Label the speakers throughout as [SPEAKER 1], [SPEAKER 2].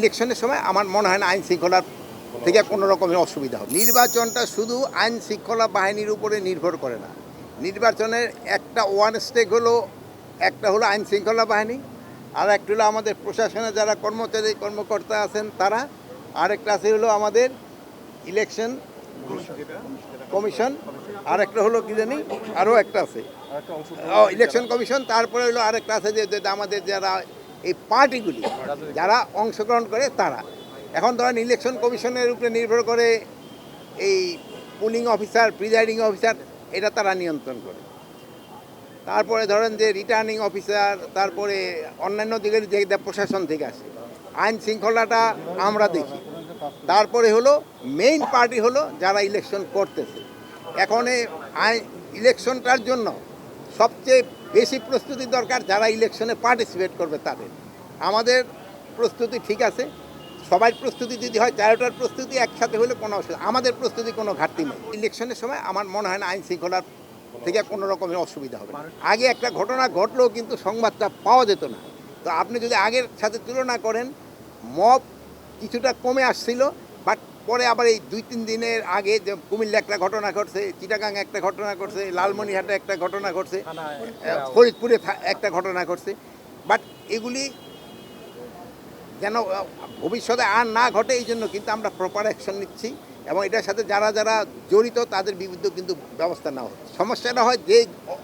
[SPEAKER 1] ইলেকশনের সময় আমার মনে হয় না আইন শৃঙ্খলার থেকে কোনো রকমের অসুবিধা হবে। নির্বাচনটা শুধু আইন শৃঙ্খলা বাহিনীর উপরে নির্ভর করে না। নির্বাচনের একটা ওয়ান স্টেক হলো একটা হলো আইন শৃঙ্খলা বাহিনী আর একটা হলো আমাদের প্রশাসনে যারা কর্মচারী কর্মকর্তা আছেন তারা আরেকটা আছে হলো আমাদের ইলেকশন কমিশন আর একটা হলো কি জানি আরও একটা আছে। ইলেকশন কমিশন তারপরে হলো আরেকটা আছে যে যে আমাদের যারা এই পার্টিগুলি যারা অংশগ্রহণ করে তারা। এখন ধরেন ইলেকশন কমিশনের উপরে নির্ভর করে এই পুলিং অফিসার প্রিজাইডিং অফিসার এটা তারা নিয়ন্ত্রণ করে। তারপরে ধরেন যে রিটার্নিং অফিসার তারপরে অন্যান্য দিকের যে প্রশাসন থেকে আসে, আইন শৃঙ্খলাটা আমরা দেখি। তারপরে হলো মেইন পার্টি হলো যারা ইলেকশন করতেছে। এখন আইন ইলেকশনটার জন্য সবচেয়ে বেশি প্রস্তুতি দরকার যারা ইলেকশনে পার্টিসিপেট করবে তাদের। আমাদের প্রস্তুতি ঠিক আছে, সবাই প্রস্তুতি যদি হয়, চারোটার প্রস্তুতি একসাথে হলে কোনো অসুবিধা আমাদের প্রস্তুতি কোনো ঘাটতি নেই। ইলেকশনের সময় আমার মনে হয় না আইন শৃঙ্খলার থেকে কোনো রকমের অসুবিধা হবে। আগে একটা ঘটনা ঘটলেও কিন্তু সংবাদটা পাওয়া যেত না। তো আপনি যদি আগের সাথে তুলনা করেন, মব কিছুটা কমে আসছিল পরে আবার এই দুই তিন দিনের আগে যে কুমিল্লা একটা ঘটনা ঘটছে চিটাগাং একটা ঘটনা ঘটছে লালমনিহাটে একটা ঘটনা ঘটছে ফরিদপুরে একটা ঘটনা ঘটছে। বাট এগুলি যেন ভবিষ্যতে আর না ঘটে এই জন্য কিন্তু আমরা প্রপার অ্যাকশন নিচ্ছি এবং এটার সাথে যারা যারা জড়িত তাদের বিরুদ্ধে কিন্তু ব্যবস্থা নেওয়া হচ্ছে। সমস্যাটা হয় যে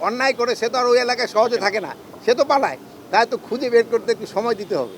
[SPEAKER 1] অন্যায় করে সে তো আর ওই এলাকায় সহজে থাকে না সে তো পালায় তাই তো খুঁজে বের করতে একটু সময় দিতে হবে।